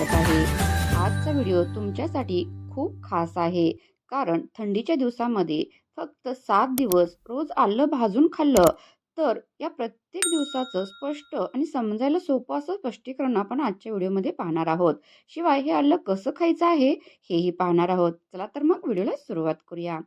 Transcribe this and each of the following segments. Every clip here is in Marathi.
आजचा व्हिडिओ तुमच्यासाठी खूप खास आहे. कारण थंडीच्या दिवसामध्ये फक्त सात दिवस रोज आलं भाजून खाल्लं तर या प्रत्येक दिवसाचं स्पष्ट आणि समजायला सोपं असं स्पष्टीकरण आपण आजच्या व्हिडिओमध्ये पाहणार आहोत. शिवाय हे आलं कसं खायचं आहे हेही पाहणार आहोत. चला तर मग व्हिडिओला सुरुवात करूया.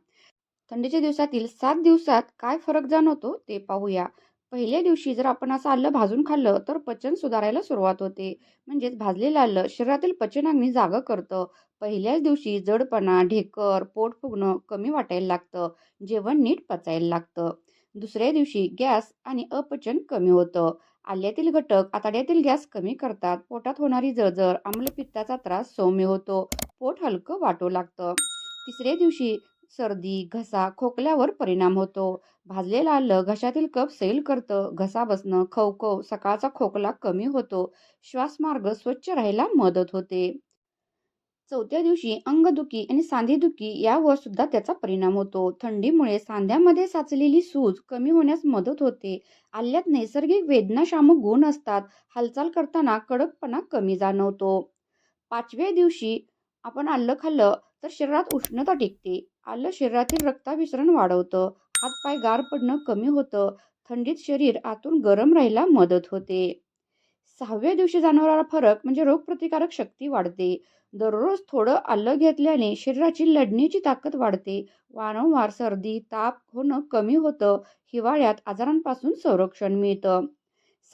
थंडीच्या दिवसातील सात दिवसात काय फरक जाणवतो ते पाहूया. पहिल्या दिवशी जर आपण असं आलं भाजून खाल्लं तर पचन सुधारायला सुरुवात होते. म्हणजेच भाजलेलं आलं शरीरातील पचनाग्नी जागं करतं. पहिल्याच दिवशी जडपणा ढेकर पोट फुगणं कमी वाटायला लागतं. जेवण नीट पचायला लागतं. दुसऱ्या दिवशी गॅस आणि अपचन कमी होतं. आल्यातील घटक आताड्यातील गॅस कमी करतात. पोटात होणारी जळजळ आम्लपित्ताचा त्रास सौम्य होतो. पोट हलकं वाटू लागतं. तिसऱ्या दिवशी सर्दी घसा खोकल्यावर परिणाम होतो. भाजलेलं आलं घशातील कप सैल करतं. घसा बसणं खवखव सकाळचा खोकला कमी होतो. श्वासमार्ग स्वच्छ राहायला मदत होते. चौथ्या दिवशी अंगदुखी आणि सांधेदुखी यावर सुद्धा त्याचा परिणाम होतो. थंडीमुळे सांध्यामध्ये साचलेली सूज कमी होण्यास मदत होते. आल्यात नैसर्गिक वेदनाशामक गुण असतात. हालचाल करताना कडकपणा कमी जाणवतो. पाचव्या दिवशी आपण आलं खाल्लं तर शरीरात उष्णता टिकते. आलं शरीरातील रक्ताभिसरण वाढवतं. हातपाय गार पडणं कमी होतं. थंडीत शरीर आतून गरम राहायला मदत होते. सहाव्या दिवशी जाणवणारा फरक म्हणजे रोगप्रतिकारक शक्ती वाढते. दररोज थोडं आलं घेतल्याने शरीराची लढण्याची ताकद वाढते. वारंवार सर्दी ताप होणं कमी होतं. हिवाळ्यात आजारांपासून संरक्षण मिळतं.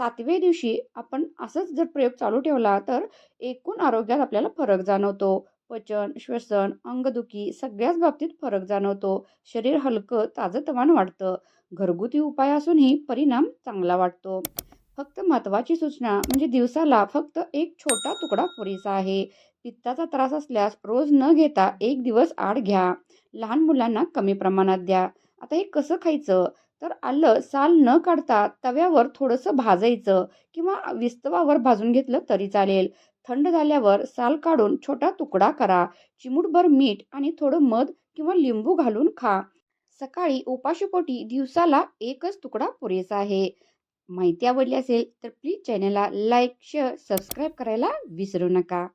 सातव्या दिवशी आपण असंच जर प्रयोग चालू ठेवला तर एकूण आरोग्यात आपल्याला फरक जाणवतो. पचन श्वसन अंगदुखी सगळ्याच बाबतीत फरक जाणवतो. शरीर हलकं ताजतवान वाटतं घरगुती उपाय असूनही परिणाम चांगला वाटतो. फक्त महत्त्वाची सूचना म्हणजे दिवसाला फक्त एक छोटा तुकडा पुरेसा आहे. पित्ताचा त्रास असल्यास रोज न घेता एक दिवस आड घ्या. लहान मुलांना कमी प्रमाणात द्या. आता हे कसं खायचं? तर आलं साल न काढता तव्यावर थोडंसं भाजायचं किंवा विस्तवावर भाजून घेतलं तरी चालेल. थंड झाल्यावर साल काढून छोटा तुकडा करा. चिमूटभर मीठ आणि थोडं मध किंवा लिंबू घालून खा. सकाळी उपाशीपोटी दिवसाला एकच तुकडा पुरेसा आहे. माहिती आवडली असेल तर प्लीज चॅनलला लाईक शेअर सबस्क्राईब करायला विसरू नका.